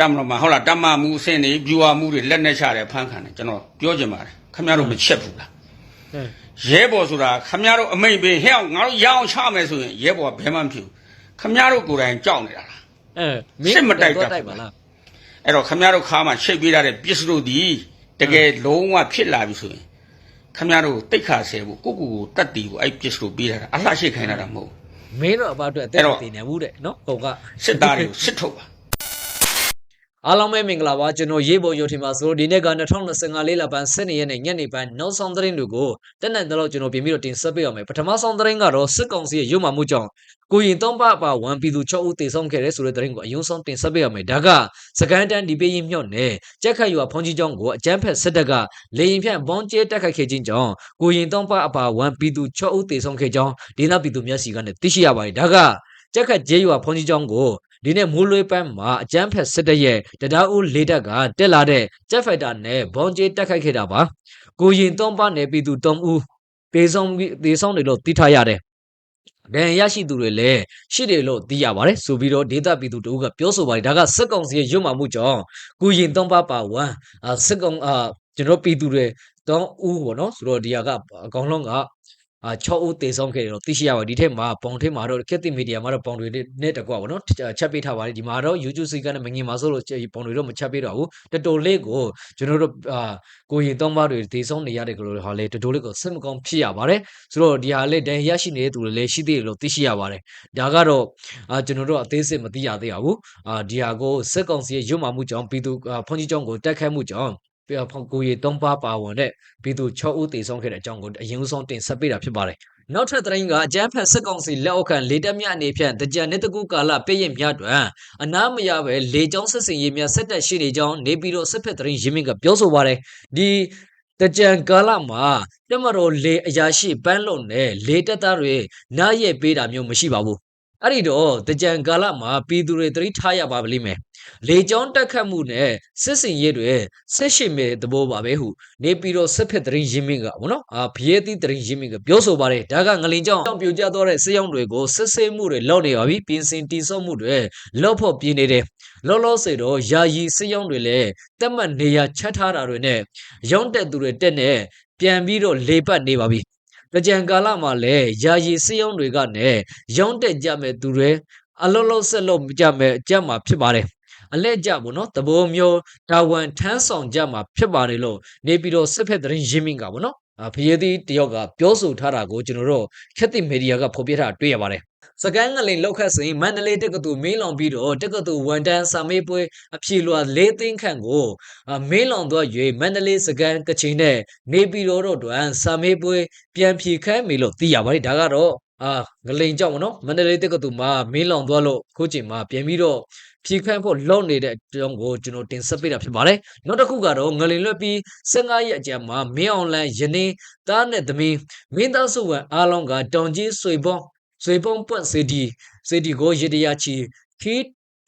တမလို့မှာဟုတ်လားတမမှုအဆင့်တွေဗျူဟာမှုတွေလက်နဲ့ချတယ်ဖမ်းခံတယ်ကျွန်တော်ပြောချင်ပါတယ်ခမရတို့မချက်ဘူးလားဟဲ့ရဲဘော်ဆိုတာခမရတို့အမိတ်ပေးဟဲ့အောင်ငါတို့ရအောင်ချမယ်ဆိုရင်ရဲဘော်ကဘယ်မှမဖြစ်ဘူးခမရတို့ကိုယ်တိုင်ကြောက်နေတာလားအဲစစ်မတိုက်တတ်ဘူးတိုက်ပါလားအဲ့တော့ခမရတို့ခါမှာရှိတ်ပေးထားတဲ့ပစ္စတို့ဒီတကယ်လုံးဝဖြစ်လာပြီဆိုရင်ခမရတို့တိတ်ခါဆဲဖို့ကိုကိုကိုတတ်တီကိုအဲ့ပစ္စတို့ပေးထားတာအလှရှိခိုင်းလာတာမဟုတ်ဘူးမင်းတို့အဘအတွက်အသက်အဲ့တော့မတည်နေဘူးတဲ့နော်ဟုတ်ကစစ်သားတွေကိုစစ်ထုတ်ပါ အားလုံးပဲမင်္ဂလာပါကျွန်တော်ရေးပေါ်ရုပ်ထင်ပါဆိုတော့ဒီနေ့က2025လေးလပိုင်း7ရက်နေ့ညနေပိုင်းနောက်ဆုံးသတင်းတွေကိုတက်နိုင်တော့ကျွန်တော်ပြင်ပြီးတော့တင်ဆက်ပေးရမယ်ပထမဆုံးသတင်းကတော့စစ်ကောင်စီရဲ့ရုပ်မှမှုကြောင့်ကိုရင်သုံးပအပါဝန်ပြည်သူ6ဦးတေဆုံးခဲ့တဲ့ဆိုတဲ့သတင်းကိုအယုံဆုံးတင်ဆက်ပေးရမယ်ဒါကစကန်တန်ဒီပေးရင်မြော့နဲ့ကြက်ခတ်ရွာဖုန်ကြီးကျောင်းကိုအကြမ်းဖက်စစ်တပ်ကလေရင်ဖြန့်ဘုံကျဲတက်ခတ်ခဲ့ခြင်းကြောင့်ကိုရင်သုံးပအပါဝန်ပြည်သူ6ဦးတေဆုံးခဲ့ကြောင်းဒေသပြည်သူများစီကနေသိရှိရပါတယ်ဒါကကြက်ခတ်ကျေးရွာဖုန်ကြီးကျောင်းကို ဒီနေ့မိုးလွေးပန်းမှာအကြမ်းဖက်စစ်တပ်ရဲ့တရားဦးလေးတပ်ကတက်လာတဲ့ဂျက်ဖိုက်တာနဲ့ဘုံကျဲတက်ခိုက်ခဲ့တာပါကိုရင်သုံးပါနယ်ပြည်သူ၃ဦးပေဆုံးပြီးသေဆုံးတယ်လို့သိထားရတယ်ဒဏ်ရာရရှိသူတွေလည်းရှိတယ်လို့သိရပါတယ်ဆိုပြီးတော့ဒေသပြည်သူတို့ကပြောဆိုပါတယ်ဒါကစစ်ကောင်စီရဲ့ရွတ်မှမှုကြောင့်ကိုရင်သုံးပါပါဝမ်အာစစ်ကောင်အာကျွန်တော်ပြည်သူတွေ၃ဦးပေါ့နော်ဆိုတော့ဒီဟာကအကောင်လုံးကအာ 6ဦးသေဆုံးခဲ့တယ်လို့သိရှိရပါတယ်ဒီထက်မှာပုံထက်မှာတော့ကက်တိမီဒီယာမှာတော့ပုံတွေနဲ့တကွာပေါ့နော်ချက်ပေးထားပါတယ်ဒီမှာတော့ YouTube စီကနေမငင်ပါဆိုလို့ပုံတွေတော့မချက်ပေးတော့ဘူးတော်တော်လေးကိုကျွန်တော်တို့အာကိုရင်သုံးပါတွေသေဆုံးနေရတယ်ကလို့ဟာလေတော်တော်လေးကိုစိတ်မကောင်းဖြစ်ရပါတယ်ဆိုတော့ဒီဟာလေးဒဏ်ရရှိနေတဲ့သူတွေလည်းရှိသေးတယ်လို့သိရှိရပါတယ်ဒါကတော့အာကျွန်တော်တို့အသေးစိတ်မသိရသေးပါဘူးအာဒီဟာကိုစစ်ကောင်စီရဲ့ရွတ်မှမှုကြောင့်ပြည်သူအာဖွန်ကြီးကျောင်းကိုတက်ခတ်မှုကြောင့် ပြဖောင်ကိုရီသုံးပါပါဝင်တဲ့ပြည်သူ6ဦးသေဆုံးခဲ့တဲ့အကြောင်းကိုအရင်ဆုံးတင်ဆက်ပေးတာဖြစ်ပါတယ်နောက်ထပ်သတင်းကအကြမ်းဖက်စစ်ကောင်စီလက်အောက်ခံလေတပ်များအနေဖြင့်တကြံနေတကူကာလပြည့်ရင်များတွင်အနာမရပဲလေကြောင်းစစ်စင်ရေးများဆက်တက်ရှိနေကြောင်းနေပြည်တော်စစ်ဖက်သတင်းရင်းမြစ်ကပြောဆိုပါတယ်ဒီတကြံကာလမှာတက်မတော်လေအရာရှိပန်းလုံးနဲ့လေတပ်သားတွေနားရက်ပေးတာမျိုးမရှိပါဘူးအဲ့ဒီတော့တကြံကာလမှာပြည်သူတွေသတိထားရပါလိမ့်မယ် လေကြောင်းတက်ခတ်မှုနဲ့စစ်စင်ရေးတွေဆက်ရှိမဲ့သဘောပါပဲဟုနေပြည်တော်စစ်ဖက်သတင်းရင်းမြစ်ကဗောနော်အာဖျဲသီးသတင်းရင်းမြစ်ကပြောဆိုပါတယ်ဒါကငလင်ကြောင်းပြိုကျသွားတဲ့စေးရောင်းတွေကိုစစ်ဆေးမှုတွေလုပ်နေပါပြီပြင်ဆင်တိစောက်မှုတွေလုပ်ဖို့ပြင်နေတယ်လောလောဆယ်တော့ယာယီစေးရောင်းတွေလည်းတက်မှတ်နေရာချက်ထားတာတွေနဲ့ရောင်းတက်သူတွေတက်နေပြန်ပြီးတော့လေပတ်နေပါပြီကြကြံကာလမှာလည်းယာယီစေးရောင်းတွေကနဲ့ရောင်းတက်ကြမဲ့သူတွေအလုံးလုံးဆက်လို့ကြမဲ့ကြမှာဖြစ်ပါတယ် အလက်ကြပေါ့နော်တဘောမျိုးတာဝန်ထမ်းဆောင်ကြမှာဖြစ်ပါတယ်လို့နေပြီးတော့စစ်ဖက်သတင်းရင်းမြစ်ကပေါ့နော်အာဖယေသည်တယောက်ကပြောဆိုထားတာကိုကျွန်တော်တို့ခက်တိမီဒီယာကဖော်ပြထားတာတွေ့ရပါတယ်စကန်ငလင်လောက်ခတ်စဉ်မန္တလေးတက္ကသိုလ်မင်းလောင်ပြီးတော့တက္ကသိုလ်ဝန်တန်းစာမေးပွဲအဖြေလွှာ၄သိန်းခန့်ကိုအာမင်းလောင်သွား၍မန္တလေးစကန်ကချင်နဲ့နေပြည်တော်တို့တွင်စာမေးပွဲပြန်ဖြေခိုင်းပြီလို့သိရပါတယ်ဒါကတော့ အာငလိန်ကြောင့်မနော်မန္တလေးတက္ကသိုလ်မှာမင်းလောင်သွားလို့ခုချိန်မှာပြန်ပြီးတော့ဖြေခိုင်းဖို့လုပ်နေတဲ့အကြောင်းကိုကျွန်တော်တင်ဆက်ပေးတာဖြစ်ပါတယ်နောက်တစ်ခုကတော့ငလင်လွတ်ပြီး15ရက်အကြာမှာမင်းအောင်လန်ယနေ့သားနဲ့သမီးမင်းသားစုဝင်အားလုံးကတောင်ကြီးဆွေပေါင်းဆွေပေါင်းပွန့်စေတီစေတီကိုရတရာချီခီ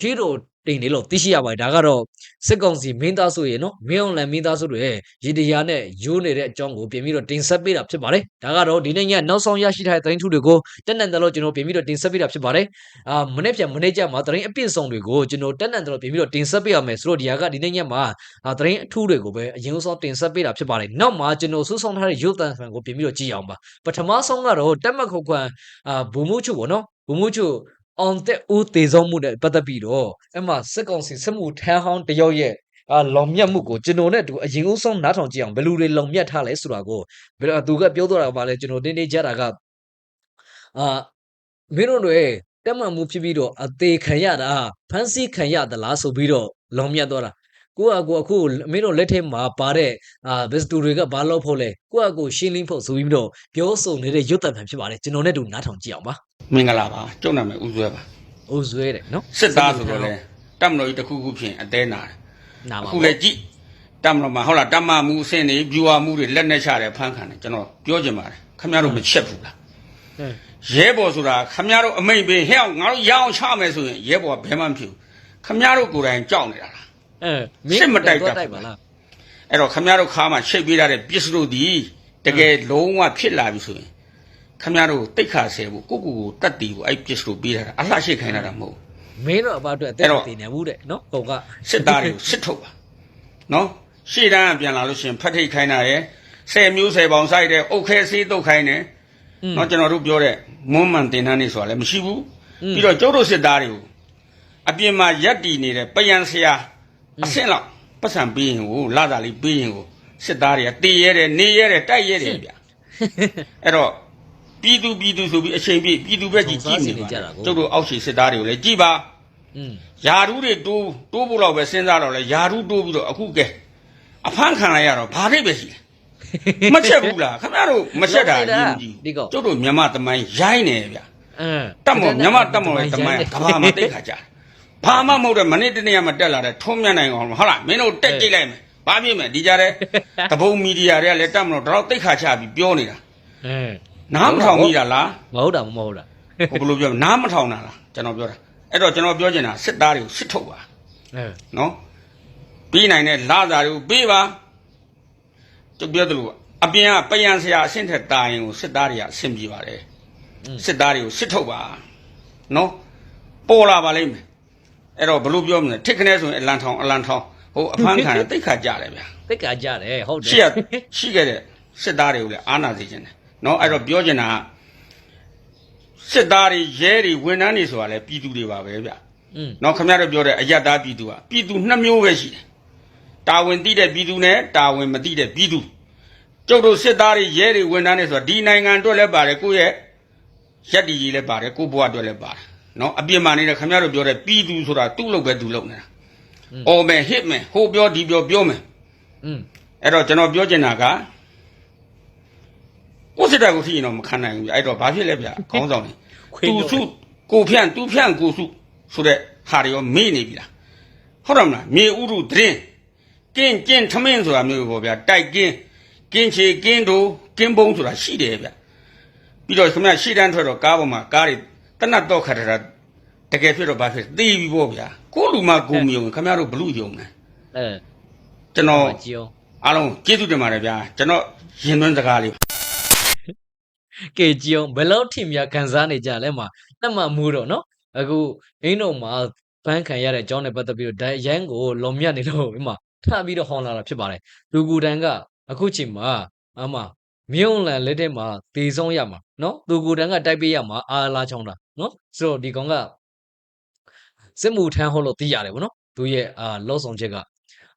ခီတို့တင်နေလို့သိရှိရပါတယ်ဒါကတော့စစ်ကောင်စီမင်းသားစုရေနော်မင်းအောင်လန်မင်းသားစုတွေရတရာနဲ့ရိုးနေတဲ့အကြောင်းကိုပြင်ပြီးတော့တင်ဆက်ပေးတာဖြစ်ပါတယ်ဒါကတော့ဒီနေ့ညနောက်ဆုံးရရှိထားတဲ့သတင်းထုတွေကိုတက်နန်တယ်လို့ကျွန်တော်ပြင်ပြီးတော့တင်ဆက်ပေးတာဖြစ်ပါတယ်အာမနေ့ပြန်မနေ့ကျမှသတင်းအပြည့်စုံတွေကိုကျွန်တော်တက်နန်တယ်လို့ပြင်ပြီးတော့တင်ဆက်ပေးရမယ်ဆိုတော့ဒီဟာကဒီနေ့ညမှာအာသတင်းအထူးတွေကိုပဲအရင်ဆုံးတင်ဆက်ပေးတာဖြစ်ပါတယ်နောက်မှာကျွန်တော်စူးစောင်းထားတဲ့ရုပ်သံဖန်ကိုပြင်ပြီးတော့ကြည့်အောင်ပါပထမဆုံးကတော့တက်မက်ခုတ်ခွန်အာဘူမှုချုပေါ့နော်ဘူမှုချု အောင်တဲ့ဦးတေဆုံးမှုနဲ့ပတ်သက်ပြီးတော့အဲ့မှာစစ်ကောင်စီစစ်မှုထမ်းဟောင်းတယောက်ရဲ့အာလောင်မြတ်မှုကိုကျွန်တော်နဲ့အတူအရင်ဦးဆုံးနားထောင်ကြည့်အောင်ဘယ်လိုတွေလောင်မြတ်ထားလဲဆိုတာကိုဘယ်လိုသူကပြောတော့တာကပါလဲကျွန်တော်တင်းတင်းကြတာကအာမင်းတို့တွေတက်မှန်မှုဖြစ်ပြီးတော့အသေးခံရတာဖန်ဆီးခံရသလားဆိုပြီးတော့လောင်မြတ်သွားတာကိုကကိုအခုမင်းတို့လက်ထဲမှာပါတဲ့အာဘစ်တူတွေကဘာလို့ဖို့လဲကိုကကိုရှင်းလင်းဖို့ဆိုပြီးတော့ပြောဆိုနေတဲ့ရွတ်တံဖန်ဖြစ်ပါတယ်ကျွန်တော်နဲ့အတူနားထောင်ကြည့်အောင်ပါ မင်္ဂလာပါကျုပ်နာမည်ဦးဆွဲပါအိုးဆွဲတယ်နော်စစ်သားဆိုတော့လေတမလို့ကြီးတစ်ခုခုဖြင့်အသေးနာတယ်နာပါအခုလည်းကြည့်တမလို့မှာဟုတ်လားတမမှုအဆင့်တွေဗျူဟာမှုတွေလက်နဲ့ချတယ်ဖမ်းခံတယ်ကျွန်တော်ပြောချင်ပါတယ်ခမရတို့မချက်ဘူးလားဟဲ့ရဲဘော်ဆိုတာခမရတို့အမိတ်ပေးဟဲ့အောင်ငါတို့ရအောင်ချမယ်ဆိုရင်ရဲဘော်ကဘယ်မှမဖြစ်ဘူးခမရတို့ကိုယ်တိုင်ကြောက်နေတာလားအဲစစ်မတိုက်တတ်ဘူးတိုက်ပါလားအဲ့တော့ခမရတို့ခါမှာရှိတ်ပေးထားတဲ့ပစ္စတို့ဒီတကယ်လုံးဝဖြစ်လာပြီဆိုရင် ခမရတို့တိတ်ခါဆဲဖို့ကိုကူကိုတတ်တီကိုအဲ့ပစ္စတိုပေးထားတာအလှရှိခိုင်းတာမဟုတ်မင်းတော့အဘအတွက်အသက်တင်နေဘူးတဲ့နော်ပုံကစစ်သားတွေကိုစစ်ထုတ်ပါနော်ရှေ့တန်းပြန်လာလို့ရှင်ဖတ်ထိတ်ခိုင်းတာရယ်ဆယ်မျိုးဆယ်ပေါင်ဆိုင်တဲ့အုတ်ခဲဆေးတုတ်ခိုင်းတယ်နော်ကျွန်တော်တို့ပြောတဲ့မွန်းမှန်တင်တန်းနေဆိုတာလည်းမရှိဘူးပြီးတော့ကျုပ်တို့စစ်သားတွေကိုအပြင်မှာရက်တီနေတဲ့ပယံဆရာအဆင့်လောက်ပတ်စံပေးရင်ကိုလာတာလေးပေးရင်ကိုစစ်သားတွေကတေးရဲတယ်နေရဲတယ်တိုက်ရဲတယ်ဗျအဲ့တော့ ပြည်သူပြည်သူဆိုပြီးအချိန်ပြည့်ပြည်သူပဲကြည့်ကြည့်နေပါကျုပ်တို့အောက်ခြေစစ်သားတွေကိုလည်းကြည်ပါอืมယာရုတွေတိုးတိုးဖို့တော့ပဲစဉ်းစားတော့လဲယာရုတိုးပြီးတော့အခုကဲအဖမ်းခံလိုက်ရတော့ဘာဒိတ်ပဲရှိလဲမချက်ဘူးလားခင်ဗျားတို့မချက်တာအရင်ကြီးကျုပ်တို့မြမသမိုင်းရိုင်းနေဗျာအင်းတတ်မော်မြမတတ်မော်ရဲ့သမိုင်းကဘာမှတိတ်ခါကြတယ်ဘာမှမဟုတ်တဲ့မနေ့တနေ့မှတက်လာတဲ့ထုံးမြတ်နိုင်အောင်ဟုတ်လားမင်းတို့တက်ကြိတ်လိုက်မယ်ဘာဖြစ်မယ်ဒီကြတဲ့တပုံမီဒီယာတွေကလည်းတတ်မလို့တော့တိတ်ခါချပြီးပြောနေတာအင်း နားမထောင်မိတာလားမဟုတ်တာမဟုတ်တာဟိုဘယ်လိုပြောမလဲနားမထောင်တာလားကျွန်တော်ပြောတာအဲ့တော့ကျွန်တော်ပြောချင်တာစစ်သားတွေကိုစစ်ထုတ်ပါအင်းနော်ပြီးနိုင်တဲ့လာစာတွေကိုပေးပါကျုပ်ပြောသလိုအပြင်ကပယံဆရာအဆင့်ထက်တာရင်ကိုစစ်သားတွေကအဆင်ပြေပါတယ်စစ်သားတွေကိုစစ်ထုတ်ပါနော်ပေါ်လာပါလိမ့်မယ်အဲ့တော့ဘယ်လိုပြောမလဲထိတ်ခနဲဆိုရင်အလန်ထောင်အလန်ထောင်ဟိုအဖမ်းခံရတိတ်ခါကြတယ်ဗျာတိတ်ကကြတယ်ဟုတ်တယ်ရှိရရှိခဲ့တဲ့စစ်သားတွေကိုလည်းအာနာစေခြင်းတယ် နော်အဲ့တော့ပြောချင်တာကစစ်သားတွေရဲတွေဝန်ထမ်းတွေဆိုတာလည်းပြည်သူတွေပါပဲဗျာ อืม နော်ခင်ဗျားတို့ပြောတဲ့အယက်သားပြည်သူကပြည်သူနှစ်မျိုးပဲရှိတယ်တာဝန်သိတဲ့ပြည်သူနဲ့တာဝန်မသိတဲ့ပြည်သူကျုပ်တို့စစ်သားတွေရဲတွေဝန်ထမ်းတွေဆိုတာဒီနိုင်ငံအတွက်လည်းပါတယ်ကိုယ့်ရဲ့ရက်တီကြီးလည်းပါတယ်ကိုယ့်ဘဝအတွက်လည်းပါတယ်နော်အပြစ်မှန်နေတဲ့ခင်ဗျားတို့ပြောတဲ့ပြည်သူဆိုတာသူ့လုပ်ပဲသူလုပ်နေတာအော်မယ်ဟစ်မယ်ဟိုပြောဒီပြောပြောမယ် อืม အဲ့တော့ကျွန်တော်ပြောချင်တာက ကိုယ်စစ်တပ်ကိုထိရင်တော့မခံနိုင်ဘူးဗျအဲ့တော့ဘာဖြစ်လဲဗျခေါင်းဆောင်နေခွေးသူပြောစုကိုဖြန့်သူဖြန့်ကိုစုဆိုတဲ့ဟာတွေရောမေ့နေပြီလားဟုတ်တယ်မလားမြေဥရုသတင်းကင်းကျင်းထမင်းဆိုတာမျိုးပေါ့ဗျာတိုက်ကင်းကင်းချေကင်းတို့ကင်းပုံးဆိုတာရှိတယ်ဗျပြီးတော့ခင်ဗျရှေ့တန်းထွက်တော့ကားပေါ်မှာကားတွေတနတ်တော့ခတ်တာတကယ်ဖြစ်တော့ဘာဖြစ်သိပြီပေါ့ဗျာကိုလူမကိုမယုံခင်ဗျားတို့ဘလူယုံတယ်အဲကျွန်တော်ကြည့်အောင်အားလုံးကျေးဇူးတင်ပါတယ်ဗျာကျွန်တော်ရင်သွင်းစကားလေး ကဲကြည့်အောင်ဘယ်လောက်ထိများခံစားနေကြလဲမှာတတ်မှမူတော့နော်အခုအင်းတို့မှာဘန်းခံရတဲ့အကြောင်းနဲ့ပတ်သက်ပြီးတော့ဒိုင်ရန်ကိုလွန်မြတ်နေလို့ဒီမှာထပ်ပြီးတော့ဟောင်းလာတာဖြစ်ပါတယ်လူကူတန်ကအခုချိန်မှာအမမြုံလန်လက်ထက်မှာတေဆုံးရမှာနော်လူကူတန်ကတိုက်ပေးရမှာအာလာချောင်းတာနော်ဆိုတော့ဒီကောင်ကစစ်မှုထမ်းဟုတ်လို့သိရတယ်ဗောနော်သူရဲ့အာလောဆောင်ချက်က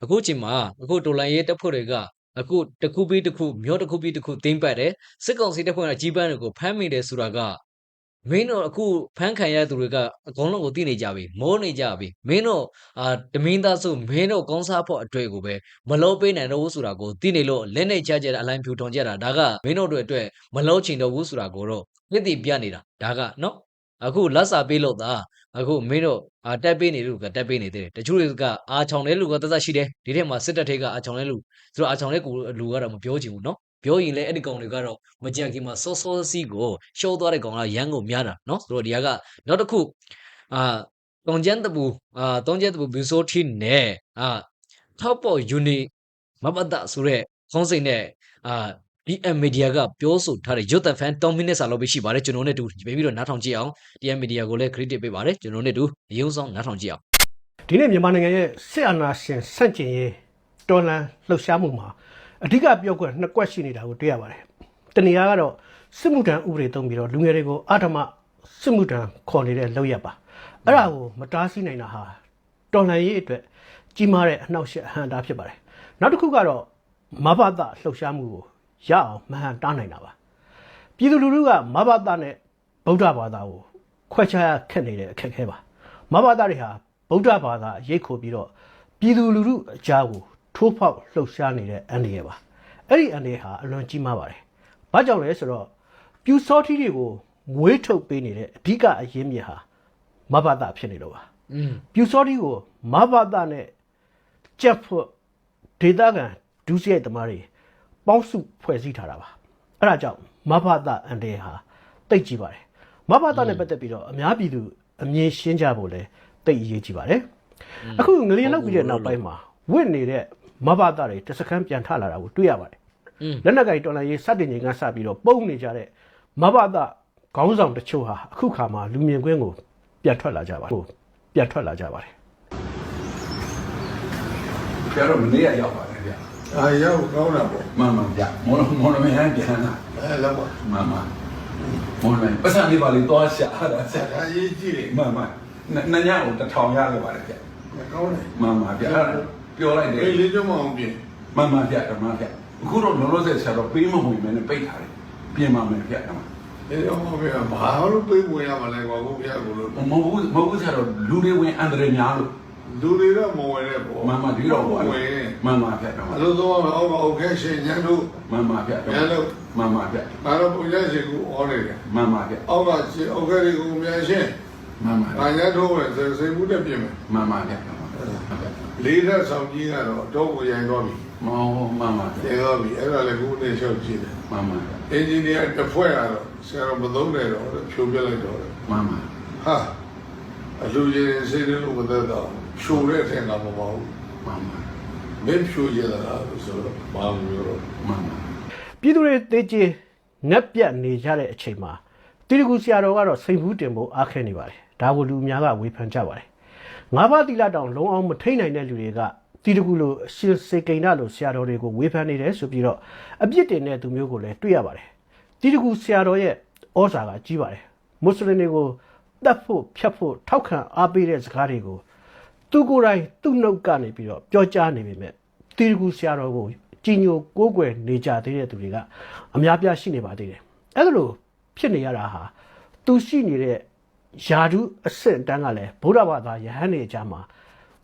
အခုချိန်မှာအခုတော်လန်ရေးတပ်ဖွဲ့တွေက အခုတစ်ခုပြီးတစ်ခုမြို့တစ်ခုပြီးတစ်ခုသိမ့်ပတ်တယ်စစ်ကောင်စီတပ်ဖွဲ့ကကြီးပန်းတွေကိုဖမ်းမိတယ်ဆိုတာကမင်းတို့အခုဖမ်းခံရတဲ့သူတွေကအကုန်လုံးကိုသိနေကြပြီမိုးနေကြပြီမင်းတို့အာတမင်းသားစုမင်းတို့ကောင်းစားဖို့အတွေ့ကိုပဲမလုံးပေးနိုင်တော့ဘူးဆိုတာကိုသိနေလို့လက်နဲ့ချကြတဲ့အလိုင်းဖြူထုံကြတာဒါကမင်းတို့တွေအတွက်မလုံးချင်တော့ဘူးဆိုတာကိုတော့ပြစ်တည်ပြနေတာဒါကနော် အခုလက်စာပေးလို့သာအခုမင်းတို့တက်ပေးနေလူကတက်ပေးနေသေးတယ်တချို့တွေကအာချောင်တဲ့လူကတသက်ရှိတယ်ဒီထဲမှာစစ်တပ်ထဲကအာချောင်တဲ့လူသူတို့အာချောင်တဲ့လူကတော့မပြောချင်ဘူးနော်ပြောရင်လည်းအဲ့ဒီကောင်တွေကတော့မကြံခင်မှာစောစောစီးကိုရှော့သွားတဲ့ကောင်ကရန်ကုန်များတာနော်သူတို့ဒီကနောက်တစ်ခုအာတုံကျန်းတပူအာတုံကျန်းတပူဘူဆိုထီနဲ့အာထောက်ပေါ်ယူနီမပတဆိုတဲ့ခေါင်းစဉ်နဲ့အာ DM Media ကပြောဆိုထားတဲ့ရုပ်သံဖန်10 minutes စာလောက်ပဲရှိပါတယ်ကျွန်တော်နဲ့တူပြန်ပြီးတော့နားထောင်ကြည့်အောင် DM Media ကိုလည်း credit ပေးပါတယ်ကျွန်တော်နဲ့တူအယုံဆောင်နားထောင်ကြည့်အောင်ဒီနေ့မြန်မာနိုင်ငံရဲ့စစ်အာဏာရှင်ဆန့်ကျင်ရေးတော်လှန်လှုပ်ရှားမှုမှာအဓိကပြောကွက်နှစ်ကွက်ရှိနေတာကိုတွေ့ရပါတယ်။တနည်းအားကတော့စစ်မှုထမ်းဥပဒေသုံးပြီးတော့လူငယ်တွေကိုအာဓမ္မစစ်မှုထမ်းခေါ်နေတဲ့လောက်ရပါ။အဲ့ဒါကိုမတားဆီးနိုင်တာဟာတော်လှန်ရေးအတွက်ကြီးမားတဲ့အနှောက်အယှက်အဟန့်တားဖြစ်ပါတယ်။နောက်တစ်ခုကတော့မဘသလှုပ်ရှားမှုကို ရအောင်မဟန်တားနိုင်တာပါ။ပြည်သူလူထုကမဘာသာနဲ့ဗုဒ္ဓဘာသာကိုခွဲခြားရခက်နေတဲ့အခက်အခဲပါမဘာသာတွေဟာဗုဒ္ဓဘာသာရိတ်ခိုပြီးတော့ပြည်သူလူထုအကြားကိုထိုးဖောက်လှုပ်ရှားနေတဲ့အန္တရာယ်ပါအဲ့ဒီအန္တရာယ်ဟာအလွန်ကြီးမားပါတယ်ဘာကြောင့်လဲဆိုတော့ပြူစောထီးတွေကိုမွေးထုတ်ပေးနေတဲ့အဓိကအရင်းမြစ်ဟာမဘာသာဖြစ်နေတော့ပါอืมပြူစောထီးကိုမဘာသာနဲ့ကြက်ဖို့ဒေတာကန်ဒုစရိုက်သမားတွေ ပေါင်းစုဖွဲ့စည်းထားတာပါအဲ့ဒါကြောင့်မဘာသာအန်တဲဟာတိတ်ကြည့်ပါတယ်မဘာသာနဲ့ပတ်သက်ပြီးတော့အများပြည်သူအမြင်ရှင်းကြဖို့လဲတိတ်အရေးကြီးပါတယ်အခုငလျင်လောက်ပြီးတဲ့နောက်ပိုင်းမှာဝင့်နေတဲ့မဘာသာတွေတစ်စခန်းပြန်ထလာတာကိုတွေ့ရပါတယ်อืมလက်နက်ကင်တော်လိုင်းရေးစတင်ချိန်ကစပြီးတော့ပုံနေကြတဲ့မဘာသာခေါင်းဆောင်တချို့ဟာအခုခါမှာလူမြင်ကွင်းကိုပြန်ထွက်လာကြပါဟိုပြန်ထွက်လာကြပါတယ်ပြတော့မနေ့ကရောက်ပါတယ်ဗျ အာရောက်ကောင်းတာပေါ့မှန်မှန်ဗျမော်မော်လမဟန်ပြန်လာအဲလောက်ပါမှန်မှန်မော်လမပတ်စံလေးပါလေသွားရှာတာဆက်ဒါရေးကြည့်တယ်မှန်မှန်နညကိုတစ်ထောင်ရခဲ့ပါတယ်ဗျကောင်းတယ်မှန်မှန်ဗျပြောလိုက်တယ်အေးလေးကျမအောင်ပြင်မှန်မှန်ဗျဓမ္မဗျအခုတော့လောလောဆယ်ဆရာတော့ပေးမဝင်မဲနဲ့ပိတ်ထားတယ်ပြင်ပါမယ်ဗျဓမ္မအေးတော့မပြင်ဘာလို့ပြေးဝင်ရမလဲကွာဘုရားကိုလို့မဟုတ်ဘူးမဟုတ်ဘူးဆရာတော့လူတွေဝင်အန္တရာယ်များလို့ လူတွေတော့မဝင်တဲ့ပေါ့မှန်ပါဒီတော့ပေါ့ဝင်မှန်ပါဖြတ်တော့အလုံးစုံကအောက်ကအောက်ခဲရှင်ညံတို့မှန်ပါဖြတ်တော့ညံတို့မှန်ပါဖြတ်ဒါတော့ပုံရရှိကူအော်နေတယ်မှန်ပါဖြတ်အောက်ကရှင်အောက်ခဲတွေကိုမြန်ရှင်းမှန်ပါဒါညံတို့ဝင်စေစေမှုတက်ပြင်မယ်မှန်ပါဖြတ်လေးထပ်ဆောင်ကြီးကတော့တော့ကိုရိုင်တော့ပြီမှန်ပါမှန်ပါတင်တော့ပြီအဲ့ဒါလည်းခုနေလျှောက်ကြည့်တယ်မှန်ပါအင်ဂျင်နီယာတစ်ဖွဲ့ကတော့ဆရာတော်မသုံးနဲ့တော့ဖြိုးပြလိုက်တော့မှန်ပါဟာအလူရင်စိတ်လုံးမသက်တော့ ဖြိုတဲ့အထက်ကမပေါ့ဘူးမှန်မှန်မင်းဖြိုရတာလို့ဆိုတော့ဘာလို့ပြောတော့မှန်မှန်ပြည်သူတွေတေးကြီးငက်ပြတ်နေကြတဲ့အချိန်မှာတိရကူဆရာတော်ကတော့စိန်ဘူးတင်ဖို့အားခဲနေပါတယ်ဒါကိုလူအများကဝေဖန်ကြပါတယ်ငါးပါးတိလတောင်လုံးအောင်မထိန်နိုင်တဲ့လူတွေကတိရကူလိုအရှင်စေကိန်းဒလိုဆရာတော်တွေကိုဝေဖန်နေတယ်ဆိုပြီးတော့အပြစ်တင်တဲ့သူမျိုးကိုလည်းတွေ့ရပါတယ်တိရကူဆရာတော်ရဲ့ဩဇာကကြီးပါတယ်မွတ်စလင်တွေကိုတတ်ဖို့ဖြတ်ဖို့ထောက်ခံအားပေးတဲ့စကားတွေကို သူကိုယ်တိုင်သူ့နှုတ်ကနေပြီးတော့ပြောကြားနေပေမဲ့တိရကူဆရာတော်ကိုကြီးညိုကိုးကွယ်နေကြသေးတဲ့သူတွေကအများပြားရှိနေပါသေးတယ်အဲ့ဒါလို့ဖြစ်နေရတာဟာသူရှိနေတဲ့ယာဒုအဆင့်အတန်းကလည်းဗုဒ္ဓဘာသာယဟန်နေကြမှာ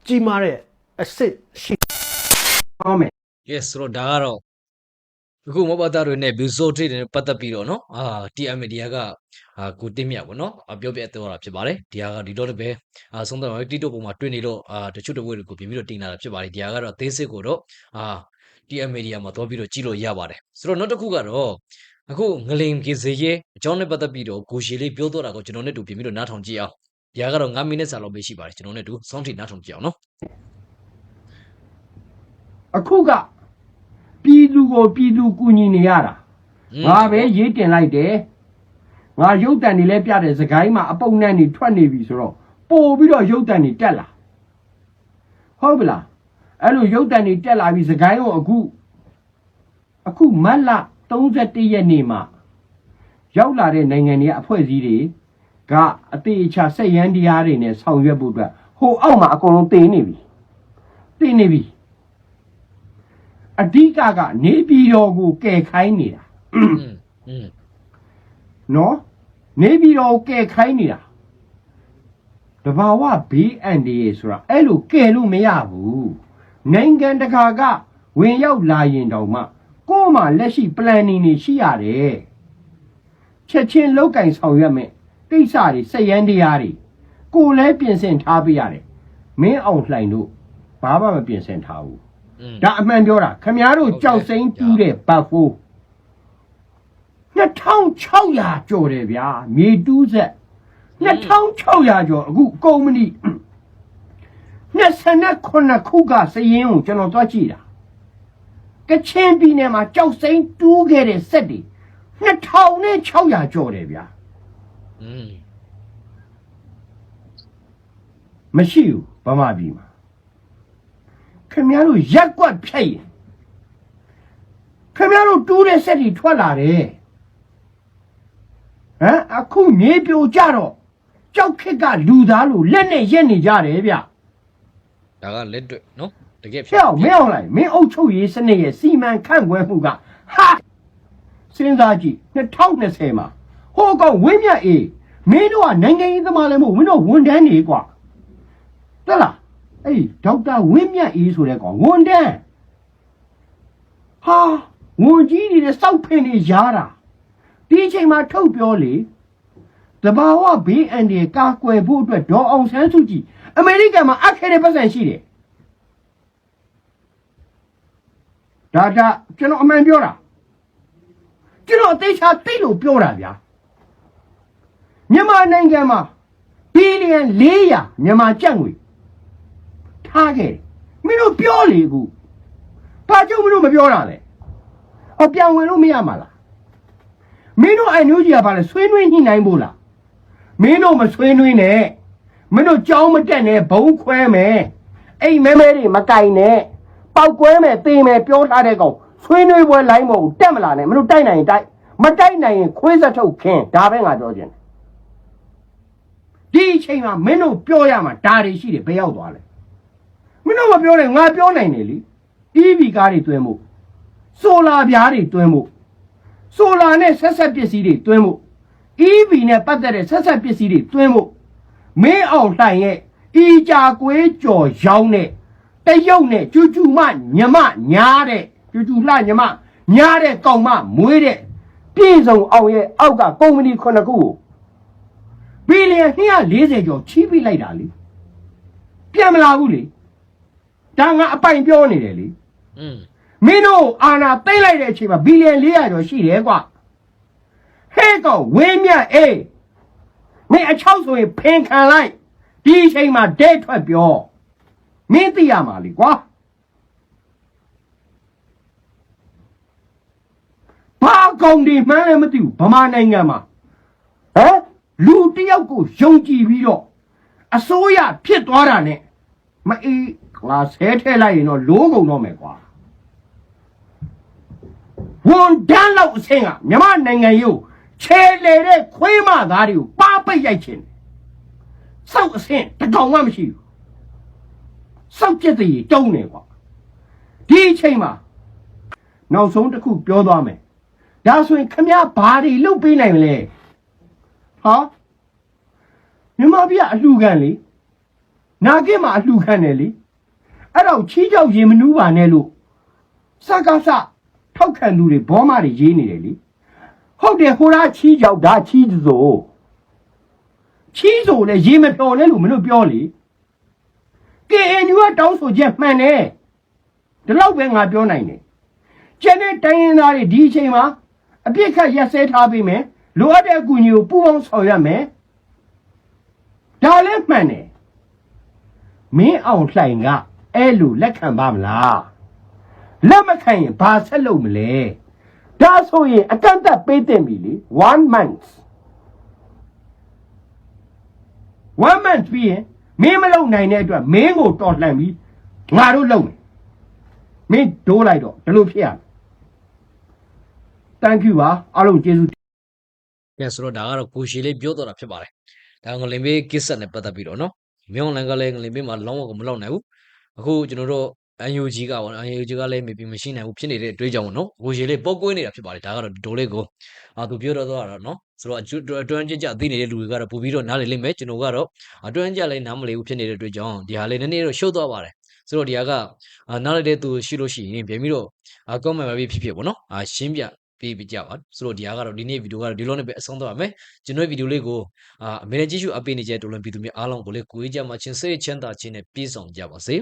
ကြီးမားတဲ့အဆင့်ရှိ yes ဆိုတော့ဒါကတော့ အခုမဘာသားတွေနဲ့ဘီဇိုထရိတ်တွေနဲ့ပတ်သက်ပြီးတော့နော်အာ TM Media ကအာကိုတင်းမြတ်ပေါ့နော်ပြောပြသွားတာဖြစ်ပါတယ်ဒီဟာကဒီတော့လည်းပဲအာဆုံးတော့ TikTok ပေါ်မှာတွေ့နေတော့အာတချို့တဝက်တွေကိုပြင်ပြီးတော့တင်လာတာဖြစ်ပါတယ်ဒီဟာကတော့သေးစစ်ကိုတော့အာ TM Media မှာသွားပြီးတော့ကြည့်လို့ရပါတယ်ဆိုတော့နောက်တစ်ခုကတော့အခုငလိမ်ကေဇေရဲ့အကြောင်းနဲ့ပတ်သက်ပြီးတော့ကိုရှေလေးပြောသွားတာကိုကျွန်တော်နဲ့တူပြင်ပြီးတော့နားထောင်ကြည့်အောင်ဒီဟာကတော့9မိနစ်စာလောက်ပဲရှိပါတယ်ကျွန်တော်နဲ့တူဆုံးထိနားထောင်ကြည့်အောင်နော်အခုက ပြည်သူကိုပြည်သူကူညီနေရတာอืมငါပဲရေးတင်လိုက်တယ်ငါရုပ်တံတွေလည်းပြတယ်စကိုင်းမှာအပုပ်နဲ့နေထွက်နေပြီဆိုတော့ပို့ပြီးတော့ရုပ်တံတွေတက်လာဟုတ်ပြီလားအဲ့လိုရုပ်တံတွေတက်လာပြီစကိုင်းကိုအခုအခုမတ်လ31ရက်နေ့မှာရောက်လာတဲ့နိုင်ငံတွေကအဖွဲ့အစည်းတွေကအသေးအချာဆက်ရန်တရားတွေနဲ့ဆောင်ရွက်ဖို့အတွက်ဟိုအောက်မှာအကုန်လုံးတင်နေပြီတင်နေပြီ အဓိကကနေပြည်တော်ကိုကယ်ခိုင်းနေတာနော်နေပြည်တော်ကိုကယ်ခိုင်းနေတာတဘာဝဘေးအန္တရာယ်ဆိုတာအဲ့လိုကယ်လို့မရဘူးနိုင်ငံတကာကဝင်ရောက်လာရင်တောင်မှကို့မှာလက်ရှိ planning တွေရှိရတယ်ချက်ချင်းလောက်ကင်ဆောင်ရွက်မယ်ကိစ္စတွေစက်ရန်တရားတွေကိုလည်းပြင်ဆင်ထားပြရတယ်မင်းအောင်လှိုင်တို့ဘာမှမပြင်ဆင်ထားဘူး ဒါအမှန်ပြောတာခမည်းတော်ကြောက်စိမ့်တူးတဲ့ဘတ်ဖိုး2600ကျော်တယ်ဗျာမြေတူးဆက်2600ကျော်အခုကုမ္ပဏီ29ခုကစည်ရင်ကိုကျွန်တော်သွားကြည့်တာကချင်ပြည်နယ်မှာကြောက်စိမ့်တူးခဲ့တဲ့စက်တွေ2600ကျော်တယ်ဗျာอืมမရှိဘူးဗမာပြည်မှာ ခင်ဗျားတို့ရက်ကွက်ဖြတ်ရင်ခင်ဗျားတို့တူးတဲ့ဆက်တွေထွက်လာတယ်ဟမ်အခုမြေပြိုကြတော့ကြောက်ခစ်ကလူသားလို့လက်နဲ့ရက်နေကြတယ်ဗျဒါကလက်တွေ့နော်တကယ်ဖြစ်အောင်မင်းအောင်လိုက်မင်းအုပ်ချုပ်ရေးစနစ်ရဲ့စီမံခန့်ခွဲမှုကဟာစဉ်းစားကြည့်2020မှာဟိုကောင်ဝင်းမြတ်အေးမင်းတို့ကနိုင်ငံရေးသမားလည်းမဟုတ်မင်းတို့ဝန်ထမ်းတွေကွာတက်လား အေးဒေါက်တာဝင်းမြတ်အေးဆိုတဲ့ကောင်ဝန်တန်းဟာဝန်ကြီးတွေနဲ့စောက်ဖင်နေရတာဒီအချိန်မှာထုတ်ပြောလေတဘာဝဘေးအန္တရာယ်ကာကွယ်ဖို့အတွက်ဒေါ်အောင်ဆန်းစုကြည်အမေရိကန်မှာအပ်ခဲ့တဲ့ပတ်စံရှိတယ်ဒါဒါကျွန်တော်အမှန်ပြောတာကျွန်တော်အသေးချာသိလို့ပြောတာဗျာမြန်မာနိုင်ငံမှာဘီလီယံ400မြန်မာကျပ်ငွေ ထားခဲ့မင်းတို့ပြောလေကူဘာကြောင့်မင်းတို့မပြောတာလဲအပြောင်းဝင်လို့မရမှာလားမင်းတို့အိုင်နူးကြီးကဘာလဲဆွေးနွေးညှိနှိုင်းဖို့လားမင်းတို့မဆွေးနွေးနဲ့မင်းတို့ကြောင်းမတက်နဲ့ဘုံခွဲမယ်အိမ်မဲမဲတွေမကင်နဲ့ပောက်ကွဲမယ်သေမယ်ပြောထားတဲ့ကောင်ဆွေးနွေးပွဲလိုင်းမဟုတ်ဘူးတက်မလာနဲ့မင်းတို့တိုက်နိုင်ရင်တိုက်မတိုက်နိုင်ရင်ခွေးစက်ထုတ်ခင်းဒါပဲငါပြောချင်တယ်ဒီအချိန်မှာမင်းတို့ပြောရမှာဒါတွေရှိတယ်ဘယ်ရောက်သွားလဲ မင်းတို့မပြောနဲ့ငါပြောနိုင်တယ်လေ EV ကားတွေတွင်းမှုဆိုလာပြားတွေတွင်းမှုဆိုလာနဲ့ဆက်ဆက်ပစ္စည်းတွေတွင်းမှု EV နဲ့ပတ်သက်တဲ့ဆက်ဆက်ပစ္စည်းတွေတွင်းမှုမင်းအောင်လှိုင်ရဲ့အီကြကွေးကြော်ရောင်းတဲ့တရုတ်နဲ့ကျူကျူမညမညားတဲ့ကျူကျူလှညမညားတဲ့ကောင်မမွေးတဲ့ပြည်စုံအောင်ရဲ့အောက်ကကုမ္ပဏီခုနှစ်ခုကိုဘီလီယံ240ကျော်ချီးပြီးလိုက်တာလေပြန်မလာဘူးလေ ဒါငါအပိုင်ပြောနေတယ်လေอืมမင်းတို့အာနာသိမ့်လိုက်တဲ့အချိန်မှာဘီလီယံ400ကျော်ရှိတယ်ကွာဟဲ့ကောင်ဝင်းမြတ်အေးမင်းအချောက်ဆိုရင်ဖင်ခံလိုက်ဒီအချိန်မှာဒဲထွက်ပြောမင်းသိရမှာလေကွာဘာကောင်ဒီမှန်းလည်းမသိဘူးဗမာနိုင်ငံမှာဟမ်လူတစ်ယောက်ကိုယုံကြည်ပြီးတော့အစိုးရဖြစ်သွားတာနဲ့မအေး ငါဆဲထဲလိုက်ရင်တော့လိုးကုန်တော့မယ်ကွာဝန်တန်းလောက်အဆင့်ကမြမနိုင်ငံရုပ်ခြေလေတဲ့ခွေးမသားတွေကိုပါပိတ်ရိုက်ခြင်းစောက်အဆင့်တကောင်မှမရှိဘူးစောက်ပြက်တည်တုံးနေကွာဒီအချိန်မှာနောက်ဆုံးတစ်ခုပြောသွားမယ်ဒါဆိုရင်ခမည်းဘာတွေလုပ်ပေးနိုင်မလဲဟာမြမပြအလှူခံလေနာကစ်မှာအလှူခံတယ်လေ အဲ့တော့ချီးကြောက်ရင်မနူးပါနဲ့လို့စကားစထောက်ခံသူတွေဘောမတွေရေးနေတယ်လေဟုတ်တယ်ဟိုလားချီးကြောက်ဒါချီးစို့ချီးစို့လေရေးမတော်လဲလို့မလို့ပြောလေ KNU ကတောင်းဆိုချက်မှန်တယ်ဒီလောက်ပဲငါပြောနိုင်တယ်ကျန်တဲ့တိုင်းရင်းသားတွေဒီအချိန်မှာအပြစ်ခတ်ရက်စဲထားပေးမယ်လိုအပ်တဲ့အကူအညီကိုပူးပေါင်းဆောင်ရွက်မယ်ဒါလည်းမှန်တယ်မင်းအောင်လှိုင်က အဲ့လိုလက်ခံပါမလားလက်မခံရင်ဘာဆက်လုပ်မလဲဒါဆိုရင်အကန့်အသတ်ပေးတင်ပြီလေ1 month 1 month ပြီးရင်မင်းမလုပ်နိုင်တဲ့အတွက်မင်းကိုတော်လှန်ပြီးငါတို့လုပ်မယ်မင်းဒိုးလိုက်တော့ဒီလိုဖြစ်ရမယ် thank you ပါအားလုံးကျေးဇူးကဲဆိုတော့ဒါကတော့ကိုရှီလေးပြောတော့တာဖြစ်ပါတယ်ဒါငလင်ဘေးကစ်ဆက်နဲ့ပတ်သက်ပြီးတော့နော်မြောင်းလန်ကလည်းငလင်ဘေးမှာလောင်းဝကိုမလောက်နိုင်ဘူး အခုကျွန်တော်တို့ UNG ကပေါ့နော် UNG ကလည်းမေဘီမရှိနိုင်ဘူးဖြစ်နေတဲ့အတွေးကြောင့်ပေါ့နော်ကိုရှီလေးပေါက်ကွေးနေတာဖြစ်ပါတယ်ဒါကတော့ဒိုလေးကိုအာသူပြောတော့တော့နော်ဆိုတော့အတွန်းကြကြသိနေတဲ့လူတွေကတော့ပို့ပြီးတော့နားလည်လိမ့်မယ်ကျွန်တော်ကတော့အတွန်းကြလည်းနားမလည်ဘူးဖြစ်နေတဲ့အတွက်ကြောင့်ဒီဟာလေးနည်းနည်းတော့ရှုပ်သွားပါတယ်ဆိုတော့ဒီဟာကအာနားလည်တဲ့သူရှိလို့ရှိရင်ပြန်ပြီးတော့အာ comment မှာဖြစ်ဖြစ်ပေါ့နော်အာရှင်းပြပေးပြကြပါဆိုတော့ဒီဟာကတော့ဒီနေ့ဗီဒီယိုကတော့ဒီလိုနဲ့ပဲအဆုံးသတ်ပါမယ်ကျွန်တော်ဗီဒီယိုလေးကိုအာအမေရိကန်ကြည့်ရှုအပ်ပေးနေကြတဲ့တော်လွန်ပြည်သူများအားလုံးကိုလည်းကိုယ်ကြမှာချင်းစိတ်ချမ်းသာခြင်းနဲ့ပြည့်စုံကြပါစေ